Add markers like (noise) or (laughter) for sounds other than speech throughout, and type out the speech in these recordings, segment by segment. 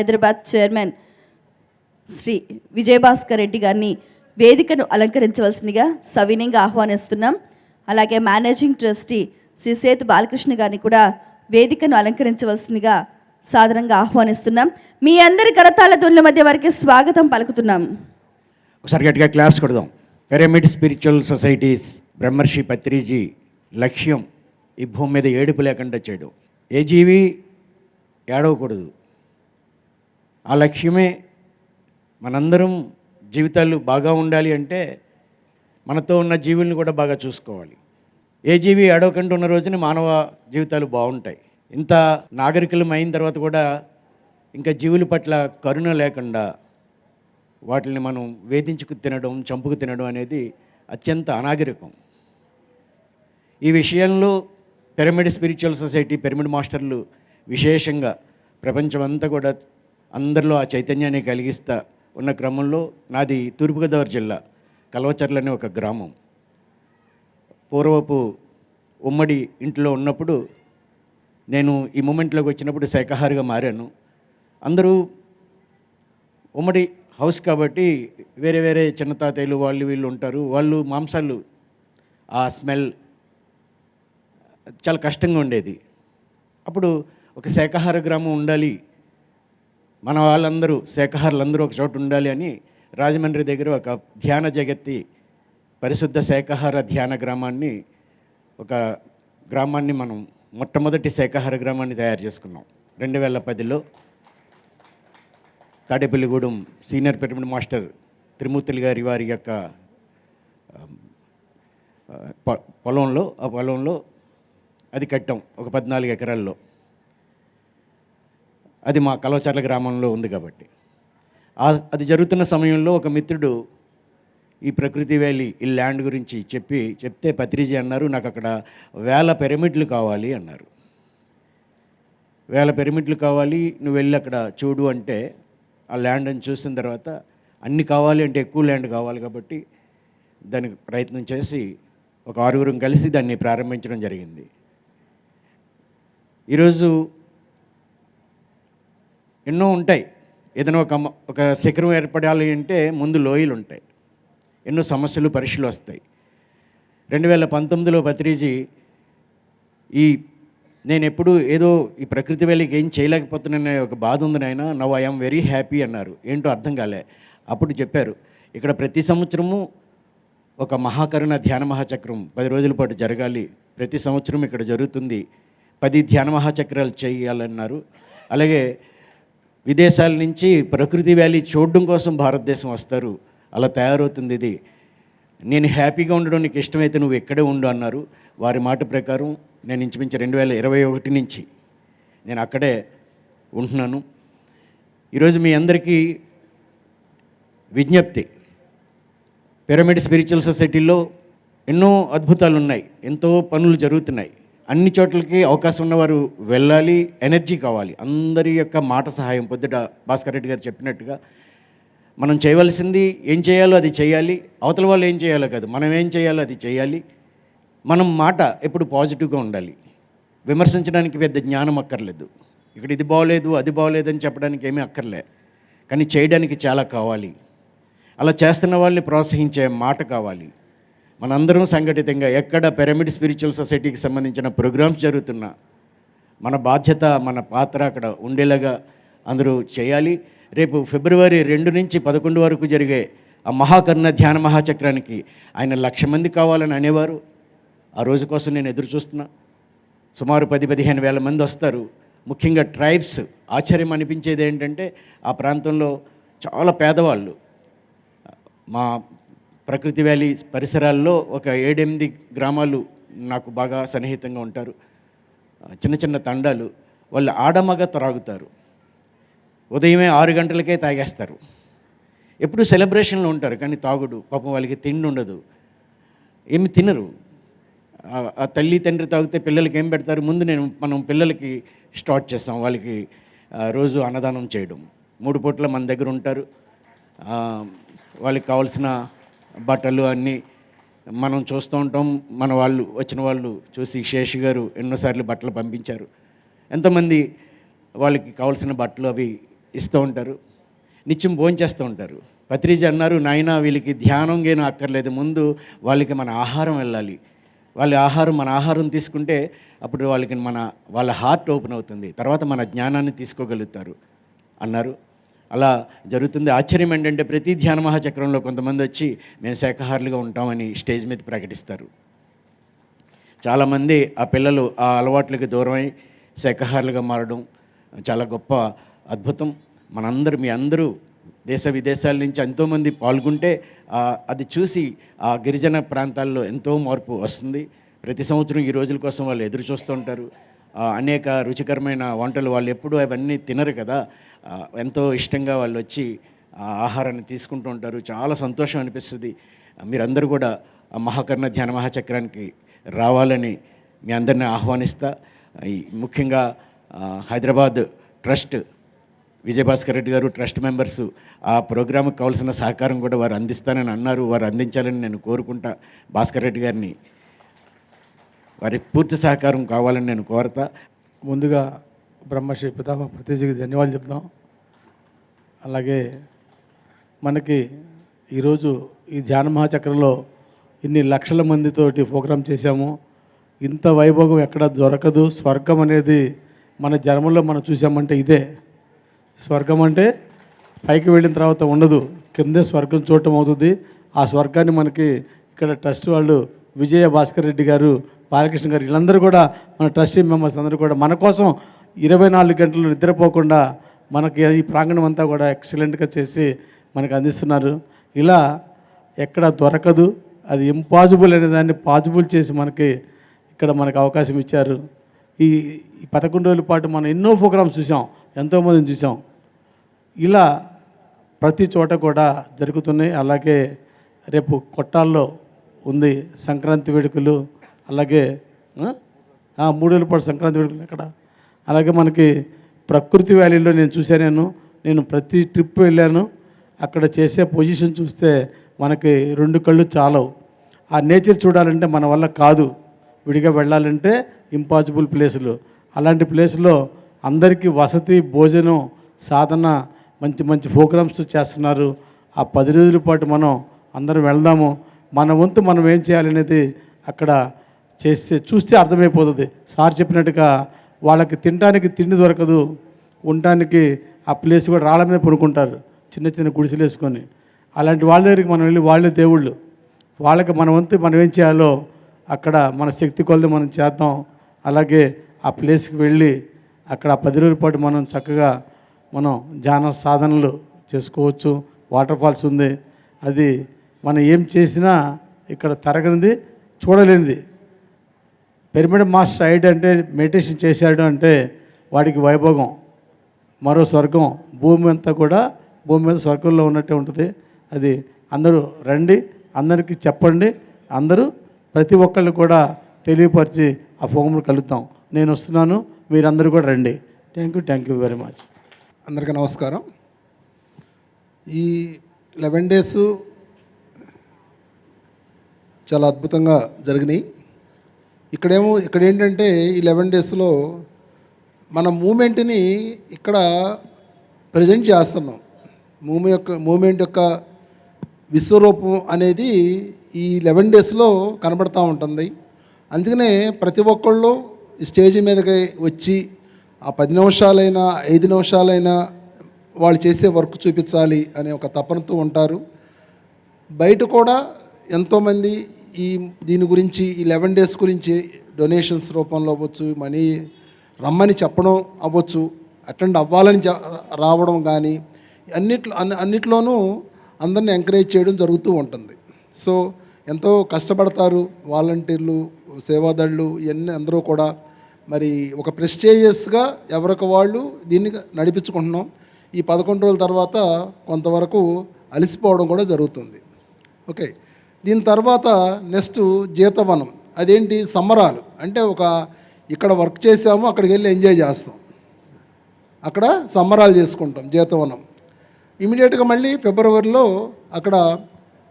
Hyderabad chairman Shri Vijayabhaskar Reddy గారిని వేదికను అలంకరించవలసిందిగా సవినయంగా ఆహ్వానిస్తున్నాం. అలాగే మేనేజింగ్ ట్రస్టీ శ్రీ సేతు బాలకృష్ణ గారిని కూడా వేదికను అలంకరించవలసిందిగా సాధారణంగా ఆహ్వానిస్తున్నాం. మీ అందరి కరతాళ ధ్వనుల మధ్య వారికి స్వాగతం పలుకుతున్నాం. ఒకసారి గట్టిగా క్లాస్ కొడదాం. పిరమిడ్ స్పిరిచువల్ సొసైటీస్ బ్రహ్మర్షి పత్రిజీ లక్ష్యం ఈ భూమి మీద ఏడుపు లేకుండా చేయడం. ఏ జీవి? ఏడవకూడదు. ఆ లక్ష్యమే మనందరం జీవితాలు బాగా ఉండాలి అంటే మనతో ఉన్న జీవుల్ని కూడా బాగా చూసుకోవాలి. ఏ జీవి ఏడవకుండా ఉన్న రోజున మానవ జీవితాలు బాగుంటాయి. ఇంత నాగరికులం అయిన తర్వాత కూడా ఇంకా జీవుల పట్ల కరుణ లేకుండా వాటిని మనం వేధించుకు తినడం చంపుకు తినడం అనేది అత్యంత అనాగరికం. ఈ విషయంలో పిరమిడ్ స్పిరిచువల్ సొసైటీ పిరమిడ్ మాస్టర్లు విశేషంగా ప్రపంచమంతా కూడా అందరిలో ఆ చైతన్యాన్ని కలిగిస్తా ఉన్న క్రమంలో నాది తూర్పుగోదావరి జిల్లా కల్వచర్ల అనే ఒక గ్రామం. పూర్వపు ఉమ్మడి ఇంట్లో ఉన్నప్పుడు నేను ఈ మూమెంట్లోకి వచ్చినప్పుడు శాఖాహారిగా మారాను. అందరూ ఉమ్మడి హౌస్ కాబట్టి వేరే వేరే చిన్న తాతయ్యలు వాళ్ళు వీళ్ళు ఉంటారు. వాళ్ళు మాంసాలు ఆ స్మెల్ చాలా కష్టంగా ఉండేది. అప్పుడు ఒక శాఖాహార గ్రామం ఉండాలి మన వాళ్ళందరూ శాఖాహారులందరూ ఒక చోట ఉండాలి అని రాజమండ్రి దగ్గర ఒక ధ్యాన జగత్తి పరిశుద్ధ శాఖాహార ధ్యాన గ్రామాన్ని ఒక గ్రామాన్ని మనం మొట్టమొదటి శాఖాహార గ్రామాన్ని తయారు చేసుకున్నాం. రెండు వేల పదిలో Tadepalligudem senior pyramid master Trimurthulu గారి వారి యొక్క పొలంలో ఆ పొలంలో అది కట్టాం ఒక పద్నాలుగు ఎకరాల్లో. అది మా కలవచర్ల గ్రామంలో ఉంది కాబట్టి. అది జరుగుతున్న సమయంలో ఒక మిత్రుడు ఈ ప్రకృతి వ్యాలీ ఈ ల్యాండ్ గురించి చెప్పి చెప్తే పత్రిజీ అన్నారు నాకు అక్కడ వేల పిరమిడ్లు కావాలి అన్నారు. వేల పిరమిడ్లు కావాలి నువ్వు వెళ్ళి అక్కడ చూడు అంటే ఆ ల్యాండ్ అని చూసిన తర్వాత అన్ని కావాలి అంటే ఎక్కువ ల్యాండ్ కావాలి కాబట్టి దానికి ప్రయత్నం చేసి ఒక ఆరుగురం కలిసి దాన్ని ప్రారంభించడం జరిగింది. ఈరోజు ఎన్నో ఉంటాయి. ఏదైనా ఒక ఒక శిఖరం ఏర్పడాలి అంటే ముందు లోయలు ఉంటాయి. ఎన్నో సమస్యలు పరీక్షలు వస్తాయి. రెండు వేల పంతొమ్మిదిలో పత్రిజీ ఈ నేను ఎప్పుడు ఏదో ఈ ప్రకృతి వెళ్ళికి ఏం చేయలేకపోతున్నానే ఒక బాధ ఉంది నాయన. నవ్ ఐఎమ్ వెరీ హ్యాపీ అన్నారు. ఏంటో అర్థం కాలే. అప్పుడు చెప్పారు ఇక్కడ ప్రతి సంవత్సరము ఒక మహాకరుణ ధ్యాన మహాచక్రం పది రోజుల పాటు జరగాలి. ప్రతి సంవత్సరం ఇక్కడ జరుగుతుంది. పది ధ్యాన మహాచక్రాలు చేయాలన్నారు. అలాగే విదేశాల నుంచి ప్రకృతి వ్యాలీ చూడడం కోసం భారతదేశం వస్తారు. అలా తయారవుతుంది ఇది. నేను హ్యాపీగా ఉండడం నీకు ఇష్టమైతే నువ్వు ఎక్కడే ఉండు అన్నారు. వారి మాట ప్రకారం నేను ఇంచుమించు రెండు వేల ఇరవై ఒకటి నుంచి నేను అక్కడే ఉంటున్నాను. ఈరోజు మీ అందరికీ విజ్ఞప్తి. పిరమిడ్ స్పిరిచువల్ సొసైటీలో ఎన్నో అద్భుతాలు ఉన్నాయి ఎంతో పనులు జరుగుతున్నాయి. అన్ని చోట్లకి అవకాశం ఉన్నవారు వెళ్ళాలి ఎనర్జీ కావాలి. అందరి యొక్క మాట సహాయం పొద్దుట భాస్కర్ రెడ్డి గారు చెప్పినట్టుగా మనం చేయవలసింది ఏం చేయాలో అది చేయాలి అవతల వాళ్ళు ఏం చేయాలో కాదు మనం ఏం చేయాలో అది చేయాలి. మనం మాట ఎప్పుడు పాజిటివ్గా ఉండాలి. విమర్శించడానికి పెద్ద జ్ఞానం అక్కర్లేదు. ఇక్కడ ఇది బాగోలేదు అది బాగోలేదు అని చెప్పడానికి ఏమీ అక్కర్లే. కానీ చేయడానికి చాలా కావాలి. అలా చేస్తున్న వాళ్ళని ప్రోత్సహించే మాట కావాలి. మనందరం సంఘటితంగా ఎక్కడ పిరమిడ్ స్పిరిచువల్ సొసైటీకి సంబంధించిన ప్రోగ్రామ్స్ జరుగుతున్నా మన బాధ్యత మన పాత్ర అక్కడ ఉండేలాగా అందరూ చేయాలి. రేపు ఫిబ్రవరి రెండు నుంచి పదకొండు వరకు జరిగే ఆ మహాకర్ణ ధ్యాన మహాచక్రానికి ఆయన లక్ష మంది కావాలని అనేవారు. ఆ రోజు కోసం నేను ఎదురు చూస్తున్నా. సుమారు పది పదిహేను వేల మంది వస్తారు. ముఖ్యంగా ట్రైబ్స్ ఆశ్చర్యం అనిపించేది ఏంటంటే ఆ ప్రాంతంలో చాలా పేదవాళ్ళు. మా ప్రకృతి వ్యాలీ పరిసరాల్లో ఒక ఏడెనిమిది గ్రామాలు నాకు బాగా సన్నిహితంగా ఉంటారు. చిన్న చిన్న తండాలు వాళ్ళు ఆడమగ త్రాగుతారు. ఉదయమే ఆరు గంటలకే తాగేస్తారు. ఎప్పుడు సెలబ్రేషన్లో ఉంటారు కానీ తాగుడు పాపం వాళ్ళకి తిండి ఉండదు. ఏమి తినరు. ఆ- తల్లి తండ్రి తాగితే పిల్లలకి ఏం పెడతారు? ముందు నేను మనం పిల్లలకి స్టార్ట్ చేస్తాం. వాళ్ళకి రోజు అన్నదానం చేయడం. మూడు పూట్ల మన దగ్గర ఉంటారు. వాళ్ళకి కావాల్సిన బట్టలు అన్నీ మనం చూస్తూ ఉంటాం. మన వాళ్ళు వచ్చిన వాళ్ళు చూసి శేషి గారు ఎన్నోసార్లు బట్టలు పంపించారు. ఎంతోమంది వాళ్ళకి కావాల్సిన బట్టలు అవి ఇస్తూ ఉంటారు. నిత్యం భోంచేస్తూ ఉంటారు. పత్రిజ అన్నారు నాయన వీళ్ళకి ధ్యానం గేను అక్కర్లేదు. ముందు వాళ్ళకి మన ఆహారం వెళ్ళాలి. వాళ్ళ ఆహారం మన ఆహారం తీసుకుంటే అప్పుడు వాళ్ళకి మన వాళ్ళ హార్ట్ ఓపెన్ అవుతుంది. తర్వాత మన జ్ఞానాన్ని తీసుకోగలుగుతారు అన్నారు. అలా జరుగుతుంది. ఆశ్చర్యం ఏంటంటే ప్రతి ధ్యాన మహాచక్రంలో కొంతమంది వచ్చి మేము శాఖాహారులుగా ఉంటామని స్టేజ్ మీద ప్రకటిస్తారు. చాలామంది ఆ పిల్లలు ఆ అలవాట్లకి దూరమై శాఖాహారులుగా మారడం చాలా గొప్ప అద్భుతం. మనందరూ మీ అందరూ దేశ విదేశాల నుంచి ఎంతోమంది పాల్గొంటే అది చూసి ఆ గిరిజన ప్రాంతాల్లో ఎంతో మార్పు వస్తుంది. ప్రతి సంవత్సరం ఈ రోజుల కోసం వాళ్ళు ఎదురు చూస్తూ ఉంటారు. అనేక రుచికరమైన వంటలు వాళ్ళు ఎప్పుడూ అవన్నీ తినరు కదా. ఎంతో ఇష్టంగా వాళ్ళు వచ్చి ఆ ఆహారాన్ని తీసుకుంటూ ఉంటారు. చాలా సంతోషం అనిపిస్తుంది. మీరందరూ కూడా మహాకర్ణ ధ్యాన మహాచక్రానికి రావాలని మీ అందరిని ఆహ్వానిస్తా. ముఖ్యంగా హైదరాబాద్ ట్రస్ట్ విజయభాస్కర్ రెడ్డి గారు ట్రస్ట్ మెంబర్స్ ఆ ప్రోగ్రాంకి కావాల్సిన సహకారం కూడా వారు అందిస్తానని అన్నారు. వారు అందించాలని నేను కోరుకుంటా. భాస్కర్ రెడ్డి గారిని వారి పూర్తి సహకారం కావాలని నేను కోరతా. ముందుగా బ్రహ్మశ్రీ పితామ ప్రతీజికి ధన్యవాదాలు చెప్తాం. అలాగే మనకి ఈరోజు ఈ ధ్యాన మహాచక్రంలో ఇన్ని లక్షల మందితోటి ప్రోగ్రాం చేశాము. ఇంత వైభోగం ఎక్కడ దొరకదు. స్వర్గం అనేది మన జన్మలో మనం చూసామంటే ఇదే. స్వర్గం అంటే పైకి వెళ్ళిన తర్వాత ఉండదు. కిందే స్వర్గం చూడటం అవుతుంది. ఆ స్వర్గాన్ని మనకి ఇక్కడ ట్రస్ట్ వాళ్ళు విజయ భాస్కర్ రెడ్డి గారు బాలకృష్ణ గారు వీళ్ళందరూ కూడా మన ట్రస్టీ మెంబర్స్ అందరూ కూడా మన కోసం ఇరవై నాలుగు గంటలు నిద్రపోకుండా మనకి ఈ ప్రాంగణం అంతా కూడా ఎక్సలెంట్గా చేసి మనకు అందిస్తున్నారు. ఇలా ఎక్కడ దొరకదు అది ఇంపాసిబుల్ అనే దాన్ని పాసిబుల్ చేసి మనకి ఇక్కడ మనకు అవకాశం ఇచ్చారు. ఈ ఈ పదకొండు రోజుల పాటు మనం ఎన్నో ప్రోగ్రామ్స్ చూసాం ఎంతోమందిని చూసాం. ఇలా ప్రతి చోట కూడా జరుగుతున్నాయి. అలాగే రేపు కొట్టాల్లో ఉంది సంక్రాంతి వేడుకలు అలాగే మూడేళ్ళ పాటు సంక్రాంతి వేడుకలు అక్కడ అలాగే మనకి ప్రకృతి వ్యాలీలో నేను చూశాను నేను. నేను ప్రతి ట్రిప్ వెళ్ళాను. అక్కడ చేసే పొజిషన్ చూస్తే మనకి రెండు కళ్ళు చాలవు. ఆ నేచర్ చూడాలంటే మన వల్ల కాదు. విడిగా వెళ్ళాలంటే ఇంపాసిబుల్ ప్లేసులు. అలాంటి ప్లేస్లో అందరికీ వసతి భోజనం సాధన మంచి మంచి ప్రోగ్రామ్స్ చేస్తున్నారు. ఆ పది రోజుల పాటు మనం అందరం వెళ్దాము. మన వంతు మనం ఏం చేయాలనేది అక్కడ చేస్తే చూస్తే అర్థమైపోతుంది. సార్ చెప్పినట్టుగా వాళ్ళకి తినడానికి తిండి దొరకదు. ఉండటానికి ఆ ప్లేస్ కూడా రాళ్ళ మీద పడుకుంటారు. చిన్న చిన్న గుడిసెలు వేసుకొని. అలాంటి వాళ్ళ దగ్గరికి మనం వెళ్ళి వాళ్ళే దేవుళ్ళు. వాళ్ళకి మన వంతు మనం ఏం చేయాలో అక్కడ మన శక్తి కొలది మనం చేద్దాం. అలాగే ఆ ప్లేస్కి వెళ్ళి అక్కడ పది రోజుల పాటు మనం చక్కగా మనం ధ్యాన సాధనలు చేసుకోవచ్చు. వాటర్ ఫాల్స్ ఉంది. అది మనం ఏం చేసినా ఇక్కడ తరగనిది చూడలేనిది. పిరమిడ్ మాస్టర్ అయ్యాడు అంటే మెడిటేషన్ చేశాడు అంటే వాడికి వైభోగం మరో స్వర్గం భూమి అంతా కూడా భూమి మీద స్వర్గంలో ఉన్నట్టే ఉంటుంది. అది అందరూ రండి అందరికీ చెప్పండి అందరూ ప్రతి ఒక్కళ్ళు కూడా తెలియపరిచి ఆ ఫోగంలో కలుద్దాం. నేను వస్తున్నాను మీరందరూ కూడా రండి. Thank you thank you very much అందరికీ నమస్కారం. ఈ లెవెన్ డేస్ చాలా అద్భుతంగా జరిగినాయి. ఇక్కడేమో ఇక్కడ ఏంటంటే ఈ లెవెన్ డేస్లో మన మూమెంట్ని ఇక్కడ ప్రజెంట్ చేస్తున్నాం. మూమెంట్ యొక్క మూమెంట్ యొక్క విశ్వరూపం అనేది ఈ లెవెన్ డేస్లో కనబడుతూ ఉంటుంది. అందుకనే ప్రతి ఒక్కళ్ళు ఈ స్టేజ్ మీదకి వచ్చి ఆ పది నిమిషాలైనా ఐదు నిమిషాలైనా వాళ్ళు చేసే వర్క్ చూపించాలి అనే ఒక తపనతో ఉంటారు. బయట కూడా ఎంతోమంది ఈ దీని గురించి ఈ లెవెన్ డేస్ గురించి డొనేషన్స్ రూపంలో అవ్వచ్చు మనీ రమ్మని చెప్పడం అవ్వచ్చు అటెండ్ అవ్వాలని రావడం కానీ అన్నిట్లో అన్ని అన్నిట్లోనూ అందరిని ఎంకరేజ్ చేయడం జరుగుతూ ఉంటుంది. సో ఎంతో కష్టపడతారు వాలంటీర్లు సేవాదళ్ళు ఇవన్నీ అందరూ కూడా. మరి ఒక ప్రెస్టేజియస్గా ఎవరికి వాళ్ళు దీన్ని నడిపించుకుంటున్నాం. ఈ పదకొండు రోజుల తర్వాత కొంతవరకు అలసిపోవడం కూడా జరుగుతుంది. ఓకే. దీని తర్వాత నెక్స్ట్ జీతవనం. అదేంటి? సంబరాలు అంటే ఒక ఇక్కడ వర్క్ చేసాము అక్కడికి వెళ్ళి ఎంజాయ్ చేస్తాం. అక్కడ సంబరాలు చేసుకుంటాం జీతవనం. ఇమీడియట్గా మళ్ళీ ఫిబ్రవరిలో అక్కడ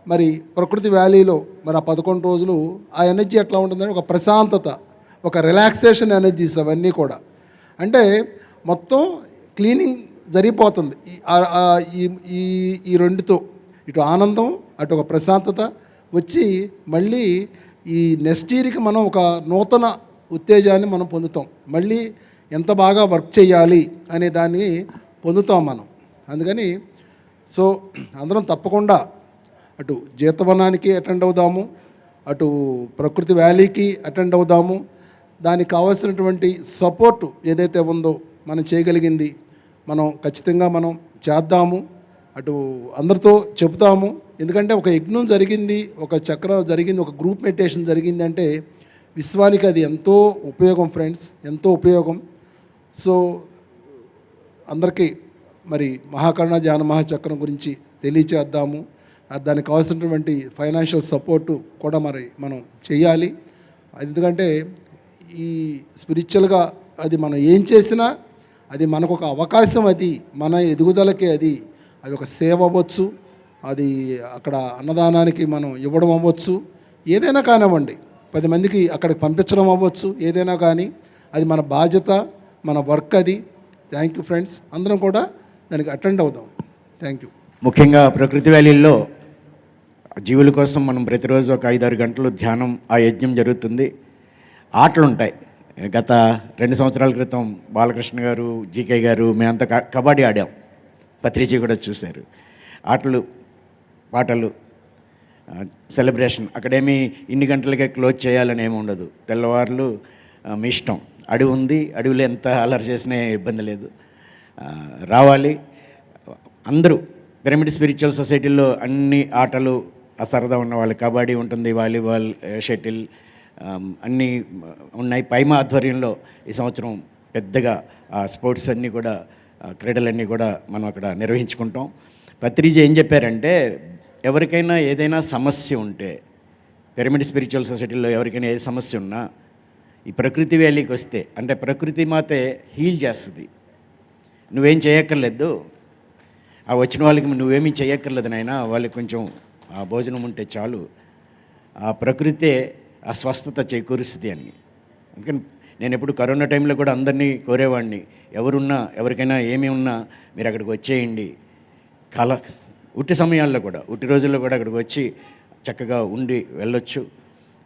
మరి ప్రకృతి వ్యాలీలో మరి ఆ పదకొండు రోజులు ఆ ఎనర్జీ ఎట్లా ఉంటుందని ఒక ప్రశాంతత ఒక రిలాక్సేషన్ ఎనర్జీస్ అవన్నీ కూడా. అంటే మొత్తం క్లీనింగ్ జరిగిపోతుంది. ఈ ఈ ఈ రెండుతో. ఇటు ఆనందం అటు ఒక ప్రశాంతత వచ్చి మళ్ళీ ఈ నెక్స్ట్ ఇయర్కి మనం ఒక నూతన ఉత్తేజాన్ని మనం పొందుతాం. మళ్ళీ ఎంత బాగా వర్క్ చేయాలి అనే దాన్ని పొందుతాం మనం. అందుకని సో అందరం తప్పకుండా అటు జీతవనానికి అటెండ్ అవుదాము అటు ప్రకృతి వ్యాలీకి అటెండ్ అవుదాము. దానికి కావాల్సినటువంటి సపోర్ట్ ఏదైతే ఉందో మనం చేయగలిగింది మనం ఖచ్చితంగా మనం చేద్దాము. అటు అందరితో చెబుతాము. ఎందుకంటే ఒక యజ్ఞం జరిగింది ఒక చక్ర జరిగింది ఒక గ్రూప్ మెడిటేషన్ జరిగింది అంటే విశ్వానికి అది ఎంతో ఉపయోగం ఫ్రెండ్స్ ఎంతో ఉపయోగం. సో అందరికీ మరి మహాకరుణ ధ్యాన మహాచక్రం గురించి తెలియచేద్దాము. దానికి కావాల్సినటువంటి ఫైనాన్షియల్ సపోర్టు కూడా మరి మనం చేయాలి. ఎందుకంటే ఈ స్పిరిచువల్గా అది మనం ఏం చేసినా అది మనకు ఒక అవకాశం అది మన ఎదుగుదలకి అది అది ఒక సేవ అవ్వచ్చు. అది అక్కడ అన్నదానానికి మనం ఇవ్వడం అవ్వచ్చు. ఏదైనా కానివ్వండి. పది మందికి అక్కడికి పంపించడం అవ్వచ్చు. ఏదైనా కానీ అది మన బాధ్యత మన వర్క్ అది. థ్యాంక్ యూ ఫ్రెండ్స్ అందరం కూడా దానికి అటెండ్ అవుదాం. థ్యాంక్ యూ ముఖ్యంగా ప్రకృతి వ్యాలీల్లో జీవుల కోసం మనం ప్రతిరోజు ఒక ఐదారు గంటలు ధ్యానం ఆ యజ్ఞం జరుగుతుంది. ఆటలు ఉంటాయి గత రెండు సంవత్సరాల క్రితం బాలకృష్ణ గారు జీకే గారు మేమంతా క- కబడ్డీ ఆడాం. పత్రిజీ కూడా చూశారు. ఆటలు పాటలు సెలబ్రేషన్ అక్కడేమి ఇన్ని గంటలకే క్లోజ్ చేయాలని ఏమి ఉండదు. తెల్లవారులు మీ ఇష్టం. అడవి ఉంది అడవిలో ఎంత అలర్ చేసినా ఇబ్బంది లేదు. రావాలి. అందరూ పిరమిడ్ స్పిరిచువల్ సొసైటీలో అన్ని ఆటలు సరదా ఉన్న వాళ్ళు కబడ్డీ ఉంటుంది వాలీబాల్ షటిల్ అన్నీ ఉన్నాయి. పైమ ఆధ్వర్యంలో ఈ సంవత్సరం పెద్దగా ఆ స్పోర్ట్స్ అన్నీ కూడా క్రీడలన్నీ కూడా మనం అక్కడ నిర్వహించుకుంటాం. పత్రిజీ ఏం చెప్పారంటే ఎవరికైనా ఏదైనా సమస్య ఉంటే పిరమిడ్ స్పిరిచువల్ సొసైటీలో ఎవరికైనా ఏ సమస్య ఉన్నా ఈ ప్రకృతి వ్యాలీకి వస్తే అంటే ప్రకృతి మాతే హీల్ చేస్తుంది. నువ్వేం చేయక్కర్లేదు. ఆ వచ్చిన వాళ్ళకి నువ్వేమీ చేయక్కర్లేదు నాయన వాళ్ళకి కొంచెం ఆ భోజనం ఉంటే చాలు. ఆ ప్రకృతే ఆ స్వస్థత చేకూరుస్తుంది అని. అందుకని నేను ఎప్పుడు కరోనా టైంలో కూడా అందరినీ కోరేవాడిని. ఎవరున్నా ఎవరికైనా ఏమి ఉన్నా మీరు అక్కడికి వచ్చేయండి. కళ ఉట్టి సమయాల్లో కూడా ఉట్టి రోజుల్లో కూడా అక్కడికి వచ్చి చక్కగా ఉండి వెళ్ళొచ్చు.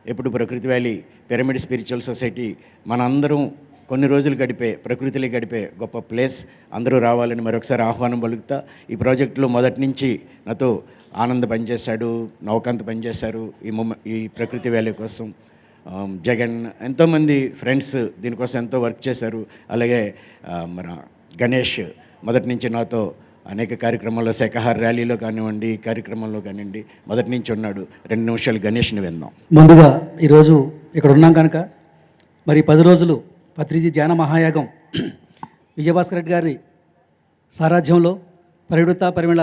ఎప్పుడు ప్రకృతి వ్యాలీ పిరమిడ్ స్పిరిచువల్ సొసైటీ మనందరం కొన్ని రోజులు గడిపే ప్రకృతిలో గడిపే గొప్ప ప్లేస్. అందరూ రావాలని మరొకసారి ఆహ్వానం పలుకుతా. ఈ ప్రాజెక్టులో మొదటి నుంచి నాతో ఆనంద్ పనిచేశాడు నౌకాంత్ పనిచేశారు ఈ ఈ ప్రకృతి వ్యాలీ కోసం. జగన్ ఎంతోమంది ఫ్రెండ్స్ దీనికోసం ఎంతో వర్క్ చేశారు. అలాగే మన గణేష్ మొదటి నుంచి నాతో అనేక కార్యక్రమాల్లో శాఖాహార ర్యాలీలో కానివ్వండి ఈ కార్యక్రమంలో కానివ్వండి మొదటి నుంచి ఉన్నాడు. రెండు నిమిషాలు గణేష్ని విందాం ముందుగా ఈరోజు ఇక్కడ ఉన్నాం కనుక మరి పది రోజులు పత్రిజీ ధ్యాన మహాయాగం (clears throat) విజయభాస్కర్ రెడ్డి గారి సారాధ్యంలో పరివృత పరిమళ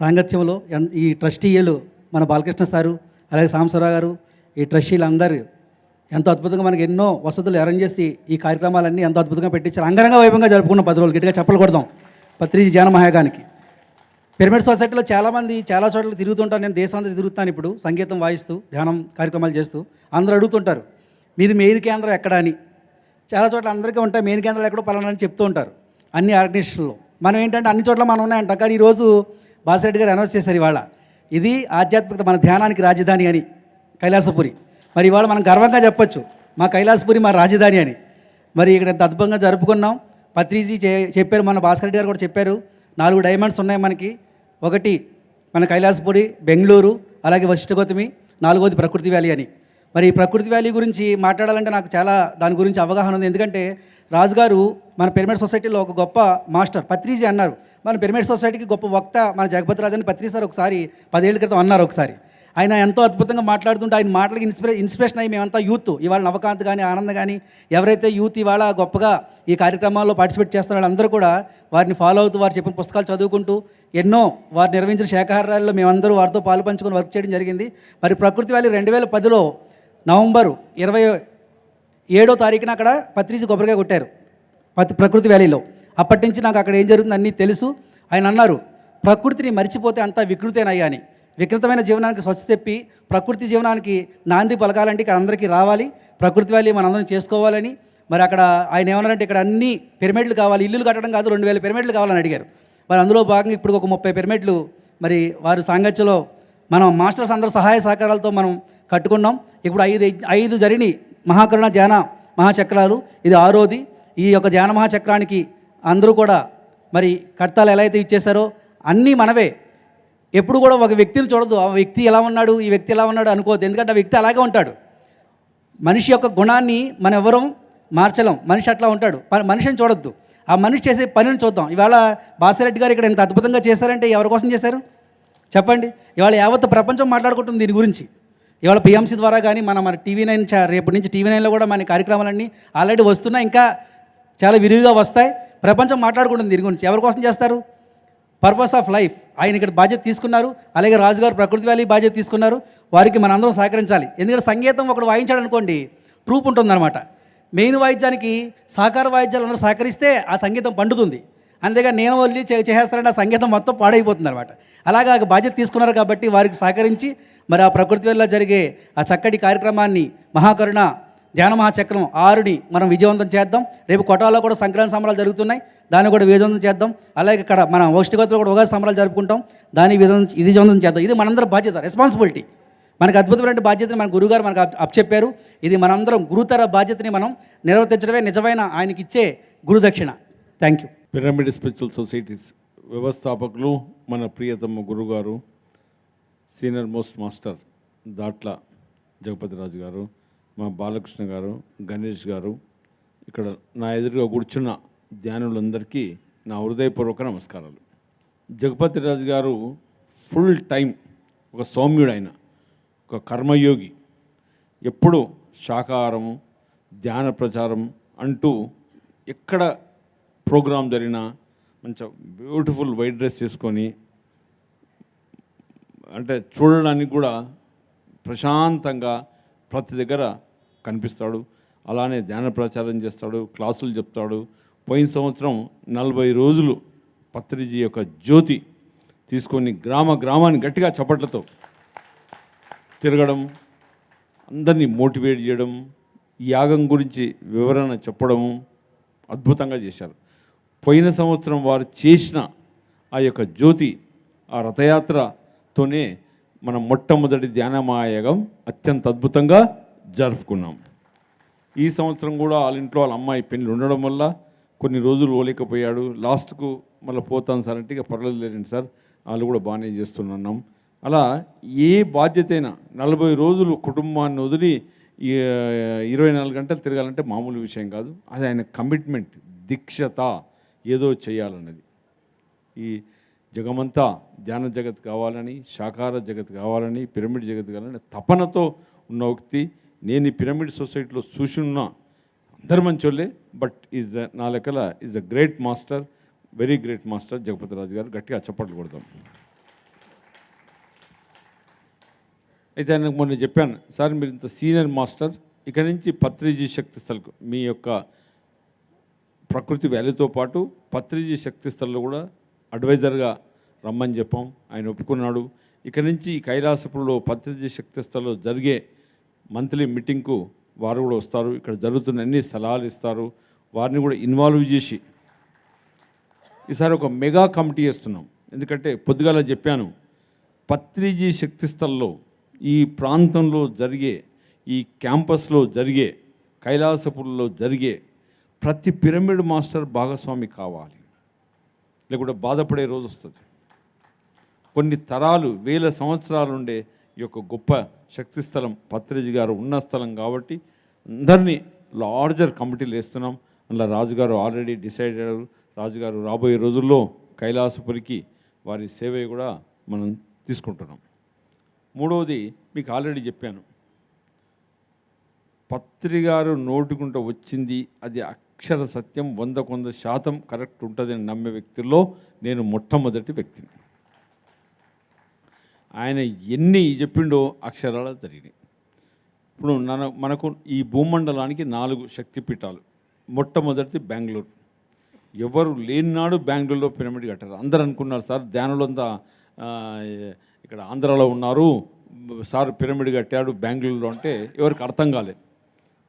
సాంగత్యంలో ఎన్- ఈ ట్రస్టీఏలు మన బాలకృష్ణ సారు అలాగే సాంబశివరావు గారు ఈ ట్రస్టీలు అందరూ అద్భుతంగా మనకి ఎన్నో వసతులు అరేంజ్ చేసి ఈ కార్యక్రమాలన్నీ ఎంతో అద్భుతంగా పెట్టించారు. అంగరంగ వైభవంగా జరుపుకున్నాం పది రోజులు గట్టిగా చెప్పలు కొడదాం. పత్రిజీ జన మహాయాగానికి పిరమిడ్ సొసైటీలో చాలామంది చాలా చోట్ల తిరుగుతుంటారు. నేను దేశం అంతా తిరుగుతాను ఇప్పుడు సంగీతం వాయిస్తూ ధ్యానం కార్యక్రమాలు చేస్తూ. అందరూ అడుగుతుంటారు మీది మెయిన్ కేంద్రం ఎక్కడ? అని. చాలా చోట్ల అందరికీ ఉంటాయి మెయిన్ కేంద్రాలు ఎక్కడో పలానా అని చెప్తూ ఉంటారు. అన్ని ఆర్గనైజేషన్లో. మనం ఏంటంటే అన్ని చోట్ల మనం ఉన్నాయంట. కానీ ఈరోజు బాసిరెడ్డి గారు అనౌన్స్ చేశారు ఇవాళ. ఇది ఆధ్యాత్మికత మన ధ్యానానికి రాజధాని అని. కైలాసపురి. మరి ఇవాళ మనం గర్వంగా చెప్పొచ్చు మా కైలాసపురి మా రాజధాని అని. మరి ఇక్కడ ఎంత అద్భుతంగా జరుపుకున్నాం. పత్రిజీ చే చెప్పారు మన భాస్కర్ రెడ్డి గారు కూడా చెప్పారు. నాలుగు డైమండ్స్ ఉన్నాయి మనకి. ఒకటి మన కైలాసపురి బెంగళూరు అలాగే వశిష్ఠగౌతమి నాలుగోది ప్రకృతి వ్యాలీ అని. మరి ప్రకృతి వ్యాలీ గురించి మాట్లాడాలంటే నాకు చాలా దాని గురించి అవగాహన ఉంది. ఎందుకంటే రాజుగారు మన పిరమిడ్ సొసైటీలో ఒక గొప్ప మాస్టర్ పత్రిజీ అన్నారు. మన పిరమిడ్ సొసైటీకి గొప్ప వక్త మన జగపతి రాజు అని పత్రిజీ సార్ ఒకసారి పదేళ్ళ క్రితం అన్నారు ఒకసారి. ఆయన ఎంతో అద్భుతంగా మాట్లాడుతుంటే ఆయన మాటలకి ఇన్స్పిరే ఇన్స్పిరేషన్ అయ్యి మేమంతా యూత్. ఇవాళ నవకాంత్ కానీ ఆనంద్ కానీ ఎవరైతే యూత్ ఇవాళ గొప్పగా ఈ కార్యక్రమాల్లో పార్టిసిపేట్ చేస్తున్న వాళ్ళందరూ కూడా వారిని ఫాలో అవుతూ వారు చెప్పిన పుస్తకాలు చదువుకుంటూ ఎన్నో వారు నిర్వహించిన శాఖాహారాల్లో మేమందరూ వారితో పాలు పంచుకొని వర్క్ చేయడం జరిగింది. మరి ప్రకృతి వ్యాలీ రెండు వేల పదిలో నవంబరు ఇరవై ఏడో తారీఖున అక్కడ పత్రిజీ కొబ్బరికాయ కొట్టారు పత్ ప్రకృతి వ్యాలీలో. అప్పటి నుంచి నాకు అక్కడ ఏం జరుగుతుంది అన్నీ తెలుసు. ఆయన అన్నారు ప్రకృతిని మర్చిపోతే అంతా వికృతేనయ్యా అని. వికృతమైన జీవనానికి స్వచ్ఛ తెప్పి ప్రకృతి జీవనానికి నాంది పలకాలంటే ఇక్కడ అందరికీ రావాలి. ప్రకృతి వ్యాలీ మనందరం చేసుకోవాలని. మరి అక్కడ ఆయన ఏమన్నారంటే ఇక్కడ అన్ని పిరమిడ్లు కావాలి. ఇల్లులు కట్టడం కాదు రెండు వేల పిరమిడ్లు కావాలని అడిగారు. మరి అందులో భాగంగా ఇప్పుడు ఒక ముప్పై పిరమిడ్లు మరి వారి సాంగత్యంలో మనం మాస్టర్స్ అందరూ సహాయ సహకారాలతో మనం కట్టుకున్నాం. ఇప్పుడు ఐదు ఐదు జరిని మహాకరుణ ధ్యాన మహాచక్రాలు ఇది ఆరోది. ఈ యొక్క ధ్యాన మహాచక్రానికి అందరూ కూడా మరి కట్టాలు ఎలా అయితే ఇచ్చేశారో అన్నీ మనవే. ఎప్పుడు కూడా ఒక వ్యక్తిని చూడదు. ఆ వ్యక్తి ఎలా ఉన్నాడు? ఈ వ్యక్తి ఎలా ఉన్నాడు అనుకోవద్దు. ఎందుకంటే ఆ వ్యక్తి అలాగే ఉంటాడు. మనిషి యొక్క గుణాన్ని మనం ఎవరం మార్చలేం. మనిషి అట్లా ఉంటాడు. మనిషిని చూడొద్దు. ఆ మనిషి చేసే పనిని చూద్దాం. ఇవాళ బాసిరెడ్డి గారు ఇక్కడ ఎంత అద్భుతంగా చేశారంటే ఎవరి కోసం చేశారు? చెప్పండి. ఇవాళ యావత్ ప్రపంచం మాట్లాడుకుంటుంది దీని గురించి. ఇవాళ పిఎంసీ ద్వారా కానీ మన మన టీవీ నైన్ చా- రేపటి నుంచి టీవీ నైన్లో కూడా మన కార్యక్రమాలన్నీ ఆల్రెడీ వస్తున్నాయి ఇంకా చాలా విరివిగా వస్తాయి. ప్రపంచం మాట్లాడుకుంటుంది దీని గురించి. ఎవరి కోసం చేస్తారు? పర్పస్ ఆఫ్ లైఫ్ ఆయన ఇక్కడ బాధ్యత తీసుకున్నారు. అలాగే రాజుగారు ప్రకృతి వ్యాలీ బాధ్యత తీసుకున్నారు. వారికి మనందరం సహకరించాలి. ఎందుకంటే సంగీతం ఒకడు వాయించాడు అనుకోండి ట్రూప్ ఉంటుందన్నమాట. మెయిన్ వాయిద్యానికి సహకార వాయిద్యాలు అందరూ సహకరిస్తే ఆ సంగీతం పండుతుంది. అంతేగా నేను వదిలి చే చేసేస్తానంటే ఆ సంగీతం మొత్తం పాడైపోతుంది అనమాట అలాగా ఆ బాధ్యత తీసుకున్నారు కాబట్టి వారికి సహకరించి మరి ఆ ప్రకృతి వల్ల జరిగే ఆ చక్కటి కార్యక్రమాన్ని మహాకరుణ ధ్యాన మహాచక్రం ఆరుని మనం విజయవంతం చేద్దాం. రేపు కొటాలో కూడా సంక్రాంతి సంబరాలు జరుగుతున్నాయి. దాన్ని కూడా విజయవంతం చేద్దాం. అలాగే ఇక్కడ మన ఓష్టిగోత్రలో కూడా ఉగాది సంబరాలు జరుపుకుంటాం. దాన్ని విజయం విజయవంతం చేద్దాం. ఇది మనందరం బాధ్యత రెస్పాన్సిబిలిటీ మనకు అద్భుతమైన బాధ్యతని మన గురుగారు మనకు అప్పచెప్పారు. ఇది మనందరం గురుతర బాధ్యతని మనం నిర్వర్తించడమే నిజమైన ఆయనకి ఇచ్చే గురుదక్షిణ. Thank you pyramid spiritual societies వ్యవస్థాపకులు మన ప్రియతమ గురుగారు senior most master Datla Jagapathiraju గారు మా బాలకృష్ణ గారు గణేష్ గారు ఇక్కడ నా ఎదురుగా కూర్చున్న ధ్యానులందరికీ నా హృదయపూర్వక నమస్కారాలు. జగపతి రాజు గారు ఫుల్ టైం ఒక సౌమ్యుడు ఆయన ఒక కర్మయోగి. ఎప్పుడు శాకాహారము ధ్యాన ప్రచారం అంటూ ఎక్కడ ప్రోగ్రాం జరిగినా మంచి బ్యూటిఫుల్ వైట్ డ్రెస్ చేసుకొని అంటే చూడడానికి కూడా ప్రశాంతంగా ప్రతి దగ్గర కనిపిస్తాడు. అలానే ధ్యాన ప్రచారం చేస్తాడు క్లాసులు చెప్తాడు. పోయిన సంవత్సరం నలభై రోజులు పత్రిజీ యొక్క జ్యోతి తీసుకొని గ్రామ గ్రామాన్ని గట్టిగా చప్పట్లతో తిరగడం అందరినీ మోటివేట్ చేయడం యాగం గురించి వివరణ చెప్పడం అద్భుతంగా చేశారు. పోయిన సంవత్సరం వారు చేసిన ఆ యొక్క జ్యోతి ఆ రథయాత్రతోనే మన మొట్టమొదటి ధ్యానమాయాగం అత్యంత అద్భుతంగా జరుపుకున్నాం. ఈ సంవత్సరం కూడా వాళ్ళ ఇంట్లో వాళ్ళ అమ్మాయి పెళ్ళి ఉండడం వల్ల కొన్ని రోజులు ఓలేకపోయాడు లాస్ట్కు మళ్ళీ పోతాను సార్ అంటే ఇక పర్లేదు లేదండి సార్. వాళ్ళు కూడా బాగానే చేస్తున్నాం అలా ఏ బాధ్యత అయినా నలభై రోజులు కుటుంబాన్ని వదిలి ఇరవై నాలుగు గంటలు తిరగాలంటే మామూలు విషయం కాదు. అది ఆయన కమిట్మెంట్ దీక్షత ఏదో చేయాలన్నది. ఈ జగమంతా ధ్యాన జగత్ కావాలని శాకార జగత్ కావాలని పిరమిడ్ జగత్ కావాలని తపనతో ఉన్న వ్యక్తి నేను ఈ పిరమిడ్ సొసైటీలో చూసున్న అందరు మంచోళ్ళే బట్ ఈజ్ ద నా లెక్కల is the great master very great master Jagapathi Raju గారు. గట్టిగా చప్పట్లు కొడతాం అయితే ఆయనకు మొన్న చెప్పాను సార్ మీరు ఇంత సీనియర్ మాస్టర్ ఇక నుంచి పత్రిజీ శక్తి స్థలకు మీ యొక్క ప్రకృతి వ్యాలీతో పాటు పత్రిజీ శక్తి స్థల్లో కూడా అడ్వైజర్గా రమ్మని చెప్పాం. ఆయన ఒప్పుకున్నాడు. ఇక నుంచి ఈ కైలాసపురంలో పత్రిజీ శక్తి స్థల్లో జరిగే మంత్లీ మీటింగ్కు వారు కూడా వస్తారు. ఇక్కడ జరుగుతున్న అన్ని సలహాలు ఇస్తారు వారిని కూడా ఇన్వాల్వ్ చేసి ఈసారి ఒక మెగా కమిటీ వేస్తున్నాం. ఎందుకంటే పొద్దుగాల చెప్పాను పత్రిజీ శక్తిస్థల్లో ఈ ప్రాంతంలో జరిగే ఈ క్యాంపస్లో జరిగే కైలాసపురంలో జరిగే ప్రతి పిరమిడ్ మాస్టర్ భాగస్వామి కావాలి. లేకుంటే బాధపడే రోజు వస్తుంది. కొన్ని తరాలు వేల సంవత్సరాలు ఉండే ఈ యొక్క గొప్ప శక్తి స్థలం పత్రిజి గారు ఉన్న స్థలం కాబట్టి అందరినీ లార్జర్ కమిటీలు వేస్తున్నాం. అందులో రాజుగారు ఆల్రెడీ డిసైడ్ అయ్యారు. రాజుగారు రాబోయే రోజుల్లో కైలాసపురికి వారి సేవ కూడా మనం తీసుకుంటున్నాం. మూడవది మీకు ఆల్రెడీ చెప్పాను. పత్రిగారు నోటుకుంట వచ్చింది. అది అక్షర సత్యం వంద కొంద శాతం కరెక్ట్ ఉంటుందని నమ్మే వ్యక్తుల్లో నేను మొట్టమొదటి వ్యక్తిని. ఆయన ఎన్ని చెప్పిండో అక్షరాలు జరిగినాయి. ఇప్పుడు మన మనకు ఈ భూమండలానికి నాలుగు శక్తిపీఠాలు. మొట్టమొదటిది బెంగళూరు. ఎవరు లేనినాడు బెంగళూరులో పిరమిడ్ కట్టారు. అందరు అనుకున్నారు సార్ ధ్యానులంతా ఇక్కడ ఆంధ్రాలో ఉన్నారు. సార్ పిరమిడ్ కట్టాడు బెంగళూరులో అంటే ఎవరికి అర్థం కాలేదు.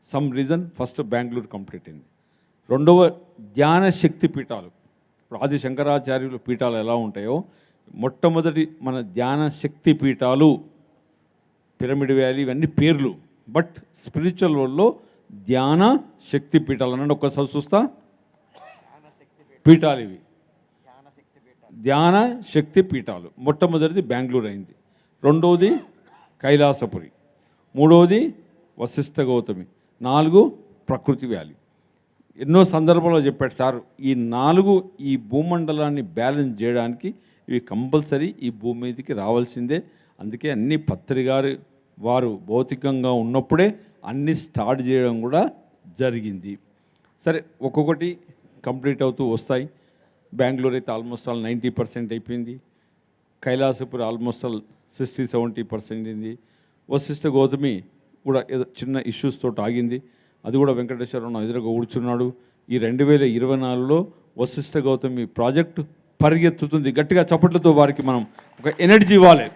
Some reason first Bengaluru complete అయింది. రెండవ ధ్యాన శక్తి పీఠాలు ఇప్పుడు ఆది శంకరాచార్యుల పీఠాలు ఎలా ఉంటాయో మొట్టమొదటి మన ధ్యాన శక్తి పీఠాలు పిరమిడ్ వ్యాలీ ఇవన్నీ పేర్లు. బట్ స్పిరిచువల్ వరల్డ్లో ధ్యాన శక్తి పీఠాలు అనండి. ఒక్కసారి చూస్తా. పీఠాలు ఇవి. ధ్యాన శక్తి పీఠాలు. మొట్టమొదటిది బెంగళూరు అయింది. రెండవది కైలాసపురి. మూడవది వశిష్ఠ గౌతమి. నాలుగు ప్రకృతి వ్యాలీ. ఎన్నో సందర్భాల్లో చెప్పాడు సార్ ఈ నాలుగు ఈ భూమండలాన్ని బ్యాలెన్స్ చేయడానికి ఇవి కంపల్సరీ ఈ భూమి మీదకి రావాల్సిందే. అందుకే అన్ని పత్రికారు వారు భౌతికంగా ఉన్నప్పుడే అన్ని స్టార్ట్ చేయడం కూడా జరిగింది. సరే ఒక్కొక్కటి కంప్లీట్ అవుతూ వస్తాయి. బెంగళూరు అయితే ఆల్మోస్ట్ ఆల్ నైంటీ పర్సెంట్ అయిపోయింది. Kailasapuri almost all sixty seventy percent అయింది. వశిష్ఠ గౌతమి కూడా ఏదో చిన్న ఇష్యూస్ తోటి ఆగింది. అది కూడా వెంకటేశ్వరరావు ఎదురుగా కూర్చున్నాడు. ఈ రెండు వేల ఇరవై నాలుగులో వశిష్ఠ గౌతమి ప్రాజెక్టు పరిగెత్తుతుంది. గట్టిగా చప్పట్లతో వారికి మనం ఒక ఎనర్జీ ఇవ్వాలి.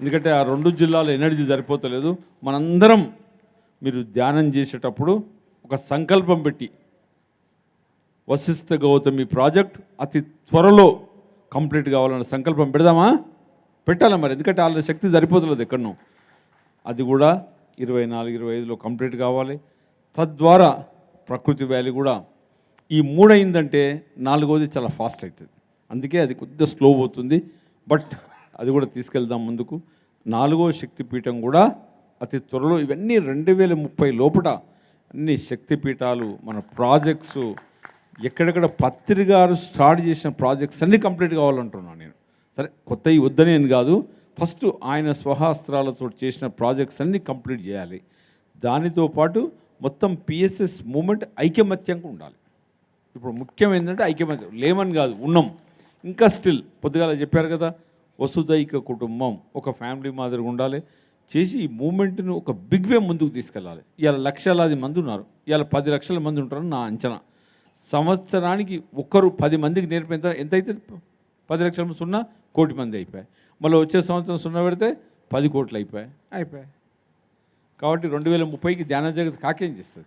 ఎందుకంటే ఆ రెండు జిల్లాల ఎనర్జీ సరిపోతలేదు. మనందరం మీరు ధ్యానం చేసేటప్పుడు ఒక సంకల్పం పెట్టి వశిష్ఠ గౌతమి ప్రాజెక్ట్ అతి త్వరలో కంప్లీట్ కావాలన్న సంకల్పం పెడదామా? పెట్టాలి మరి? ఎందుకంటే వాళ్ళ శక్తి సరిపోతలేదు ఎక్కడనో. అది కూడా ఇరవై నాలుగు ఇరవై ఐదులో కంప్లీట్ కావాలి. తద్వారా ప్రకృతి వ్యాలీ కూడా ఈ మూడు అయిందంటే నాలుగోది చాలా ఫాస్ట్ అవుతుంది అందుకే అది కొద్దిగా స్లో పోతుంది. బట్ అది కూడా తీసుకెళ్దాం ముందుకు. నాలుగో శక్తిపీఠం కూడా అతి త్వరలో ఇవన్నీ రెండు వేల ముప్పై లోపట అన్ని శక్తిపీఠాలు మన ప్రాజెక్ట్స్ ఎక్కడెక్కడ పత్రికారు స్టార్ట్ చేసిన ప్రాజెక్ట్స్ అన్నీ కంప్లీట్ కావాలంటున్నాను నేను. సరే కొత్తవి వద్దని అని కాదు. ఫస్ట్ ఆయన స్వహాస్త్రాలతో చేసిన ప్రాజెక్ట్స్ అన్నీ కంప్లీట్ చేయాలి. దానితో పాటు మొత్తం పిఎస్ఎస్ మూమెంట్ ఐకమత్యంగా ఉండాలి. ఇప్పుడు ముఖ్యం ఏంటంటే ఐకమత్యం లేమని కాదు ఉన్నాం. ఇంకా స్టిల్ పొద్దుగాల చెప్పారు కదా వసుదైక కుటుంబం. ఒక ఫ్యామిలీ మాదిరిగా ఉండాలి. చేసి ఈ మూమెంట్ను ఒక బిగ్ వే ముందుకు తీసుకెళ్ళాలి. ఇవాళ లక్షలాది మంది ఉన్నారు. ఇవాళ పది లక్షల మంది ఉంటారని నా అంచనా. సంవత్సరానికి ఒక్కరు పది మందికి నేర్పేంత ఎంత అయితే పది లక్షల మంది సున్నా కోటి మంది అయిపోయాయి. మళ్ళీ వచ్చే సంవత్సరం సున్నా పెడితే పది కోట్లు అయిపోయాయి. అయిపోయాయి. కాబట్టి రెండు వేల ముప్పైకి ధ్యాన జగత్ కాకేం చేస్తుంది?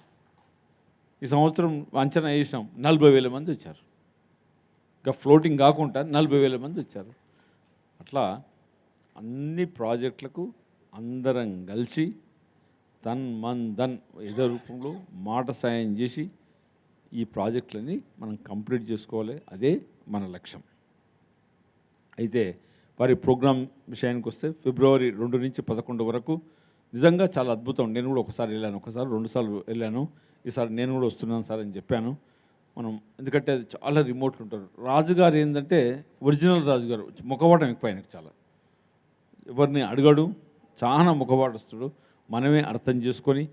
ఈ సంవత్సరం అంచనా వేసాం నలభై వేల మంది వచ్చారు. ఇంకా ఫ్లోటింగ్ కాకుండా నలభై వేల మంది వచ్చారు. అట్లా అన్ని ప్రాజెక్టులకు అందరం కలిసి తన్ మన్ ధన్ ఏదో రూపంలో మాట సాయం చేసి ఈ ప్రాజెక్టులని మనం కంప్లీట్ చేసుకోవాలి. అదే మన లక్ష్యం. అయితే వారి ప్రోగ్రాం విషయానికి వస్తే ఫిబ్రవరి రెండు నుంచి పదకొండు వరకు నిజంగా చాలా అద్భుతం. నేను కూడా ఒకసారి వెళ్ళాను. ఒకసారి రెండుసార్లు వెళ్ళాను. ఈసారి నేను కూడా వస్తున్నాను సార్ అని చెప్పాను. మనం ఎందుకంటే అది చాలా రిమోట్లు ఉంటారు. రాజుగారు ఏంటంటే ఒరిజినల్ రాజుగారు ముఖవాటం ఎక్కువ ఆయనకు చాలా. ఎవరిని అడగడు చాలా ముఖవాటస్తుడు. మనమే అర్థం చేసుకొని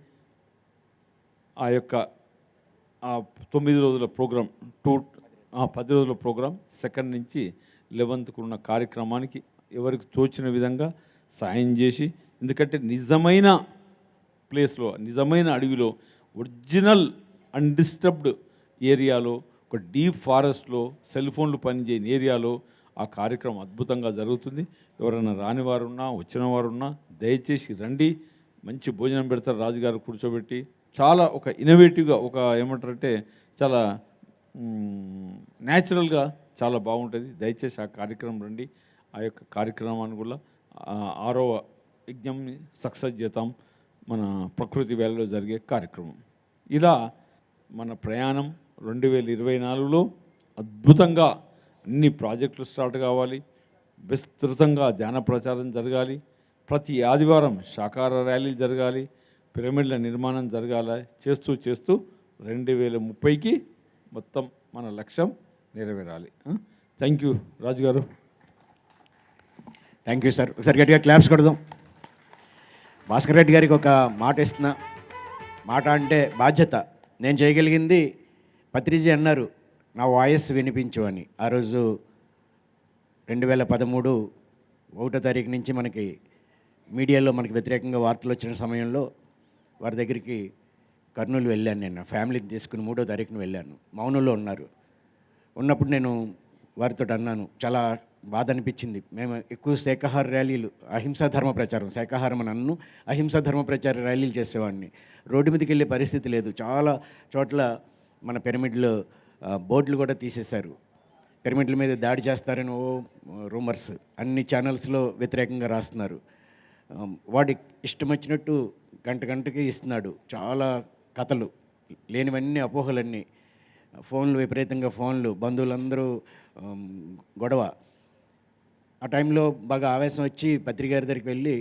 ఆ యొక్క ఆ తొమ్మిది రోజుల ప్రోగ్రాం టూ ఆ పది రోజుల ప్రోగ్రాం సెకండ్ నుంచి లెవెన్త్కు ఉన్న కార్యక్రమానికి ఎవరికి తోచిన విధంగా సాయం చేసి ఎందుకంటే నిజమైన ప్లేస్లో నిజమైన అడవిలో ఒరిజినల్ అన్డిస్టర్బ్డ్ ఏరియాలో ఒక డీప్ ఫారెస్ట్లో సెల్ ఫోన్లు పనిచేయని ఏరియాలో ఆ కార్యక్రమం అద్భుతంగా జరుగుతుంది. ఎవరైనా రాని వారున్నా వచ్చిన వారున్నా దయచేసి రండి. మంచి భోజనం పెడతారు రాజుగారు కూర్చోబెట్టి. చాలా ఒక ఇన్నోవేటివ్గా ఒక ఏమంటారంటే చాలా న్యాచురల్గా చాలా బాగుంటుంది. దయచేసి ఆ కార్యక్రమం రండి. ఆ యొక్క కార్యక్రమాన్ని కూడా ఆరో యజ్ఞం సక్సెస్ చేద్దాం. మన ప్రకృతి వేళలో జరిగే కార్యక్రమం. ఇలా మన ప్రయాణం రెండు వేల ఇరవై నాలుగులో అద్భుతంగా అన్ని ప్రాజెక్టులు స్టార్ట్ కావాలి. విస్తృతంగా ధ్యాన ప్రచారం జరగాలి. ప్రతి ఆదివారం శాకార ర్యాలీలు జరగాలి. పిరమిడ్ల నిర్మాణం జరగాలి. చేస్తూ చేస్తూ రెండు వేల ముప్పైకి మొత్తం మన లక్ష్యం నెరవేరాలి. థ్యాంక్ యూ రాజు గారు థ్యాంక్ యూ సార్. ఒకసారి గట్టిగా క్లాప్స్ కొడదాం. భాస్కర్ రెడ్డి గారికి ఒక మాట ఇస్తున్నా. మాట అంటే బాధ్యత. నేను చేయగలిగింది పత్రిజీ అన్నారు నా వాయిస్ వినిపించు అని. ఆ రోజు రెండు వేల పదమూడు ఒకటో తారీఖు నుంచి మనకి మీడియాలో మనకి వ్యతిరేకంగా వార్తలు వచ్చిన సమయంలో వారి దగ్గరికి కర్నూలు వెళ్ళాను నేను. ఫ్యామిలీని తీసుకుని మూడో తారీఖున వెళ్ళాను. మౌనంలో ఉన్నారు. ఉన్నప్పుడు నేను వారితో అన్నాను చాలా బాధ అనిపించింది మేము ఎక్కువ శాఖాహార ర్యాలీలు అహింసా ధర్మ ప్రచారం శాఖాహారం నన్ను అహింస అహింసా ధర్మ ప్రచార ర్యాలీలు చేసేవాడిని. రోడ్డు మీదకి వెళ్ళే పరిస్థితి లేదు. చాలా చోట్ల మన పిరమిడ్లో బోర్డులు కూడా తీసేశారు. పిరమిడ్ల మీద దాడి చేస్తారని ఓ రూమర్స్ అన్ని ఛానల్స్లో వ్యతిరేకంగా రాస్తున్నారు. వాడి ఇష్టం వచ్చినట్టు గంట గంటకి ఇస్తున్నాడు. చాలా కథలు లేనివన్నీ అపోహలన్నీ. ఫోన్లు విపరీతంగా ఫోన్లు బంధువులందరూ గొడవ. ఆ టైంలో బాగా ఆవేశం వచ్చి పత్రికారి దగ్గరికి వెళ్ళి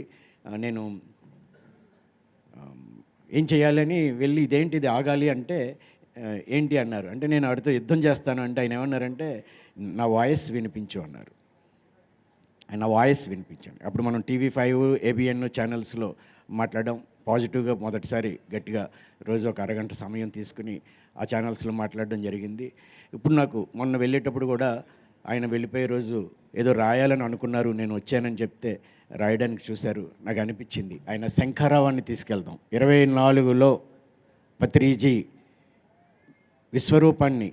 నేను ఏం చేయాలని వెళ్ళి ఇదేంటి ఇది ఆగాలి అంటే ఏంటి అన్నారు. అంటే నేను ఆడితో యుద్ధం చేస్తాను అంటే ఆయన ఏమన్నారంటే నా వాయిస్ వినిపించు అన్నారు. ఆయన వాయిస్ వినిపించండి. అప్పుడు మనం టీవీ ఫైవ్ ఏబిఎన్ ఛానల్స్లో మాట్లాడడం పాజిటివ్గా మొదటిసారి గట్టిగా రోజు ఒక అరగంట సమయం తీసుకుని ఆ ఛానల్స్లో మాట్లాడడం జరిగింది. ఇప్పుడు నాకు మొన్న వెళ్ళేటప్పుడు కూడా ఆయన వెళ్ళిపోయే రోజు ఏదో రాయాలని అనుకున్నారు నేను వచ్చానని చెప్తే రాయడానికి చూశారు. నాకు అనిపించింది. ఆయన శంఖారావాన్ని తీసుకెళ్తాం ఇరవై నాలుగులో పత్రిజీ విశ్వరూపాన్ని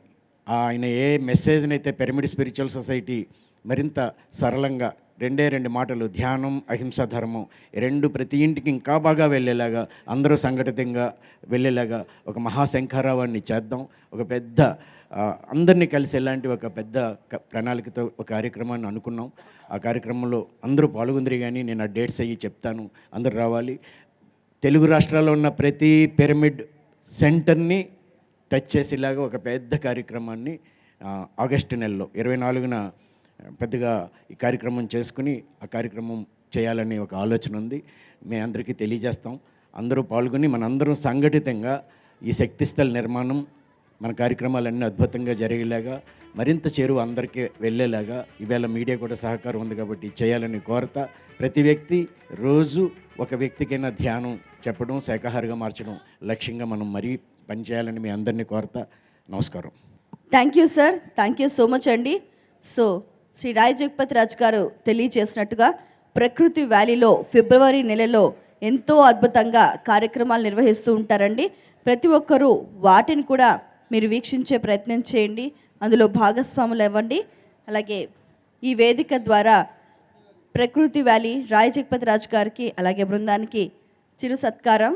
ఆయన ఏ మెసేజ్ని అయితే పిరమిడ్ స్పిరిచువల్ సొసైటీ మరింత సరళంగా రెండే రెండు మాటలు ధ్యానం అహింస ధర్మం. రెండు ప్రతి ఇంటికి ఇంకా బాగా వెళ్ళేలాగా అందరూ సంఘటితంగా వెళ్ళేలాగా ఒక మహాశంఖారావాన్ని చేద్దాం. ఒక పెద్ద అందరినీ కలిసి ఎలాంటి ఒక పెద్ద క- ప్రణాళికతో ఒక కార్యక్రమాన్ని అనుకున్నాం. ఆ కార్యక్రమంలో అందరూ పాల్గొందరు కానీ నేను ఆ డేట్స్ అయ్యి చెప్తాను. అందరూ రావాలి. తెలుగు రాష్ట్రాల్లో ఉన్న ప్రతి పిరమిడ్ సెంటర్ని టచ్ చేసేలాగా ఒక పెద్ద కార్యక్రమాన్ని ఆగస్టు నెలలో ఇరవై నాలుగున పెద్దగా ఈ కార్యక్రమం చేసుకుని ఆ కార్యక్రమం చేయాలనే ఒక ఆలోచన ఉంది. మీ అందరికీ తెలియజేస్తాం. అందరూ పాల్గొని మనందరం సంఘటితంగా ఈ శక్తిస్థల నిర్మాణం మన కార్యక్రమాలన్నీ అద్భుతంగా జరిగేలాగా మరింత చేరువ అందరికీ వెళ్ళేలాగా ఈవేళ మీడియా కూడా సహకారం ఉంది కాబట్టి చేయాలని కోరత ప్రతి వ్యక్తి రోజు ఒక వ్యక్తికైనా ధ్యానం చెప్పడం శాఖాహారిగా మార్చడం లక్ష్యంగా మనం మరీ పనిచేయాలని మీ అందరినీ కోరత నమస్కారం. Thank you sir thank you so much అండి సో శ్రీ రాయ్ జగపతి రాజు గారు తెలియజేసినట్టుగా ప్రకృతి వ్యాలీలో ఫిబ్రవరి నెలలో ఎంతో అద్భుతంగా కార్యక్రమాలు నిర్వహిస్తూ ఉంటారండి. ప్రతి ఒక్కరూ వాటిని కూడా మీరు వీక్షించే ప్రయత్నం చేయండి. అందులో భాగస్వాములు ఇవ్వండి అలాగే ఈ వేదిక ద్వారా ప్రకృతి వ్యాలీ రాయ్ జగపతి రాజు గారికి అలాగే బృందానికి చిరు సత్కారం.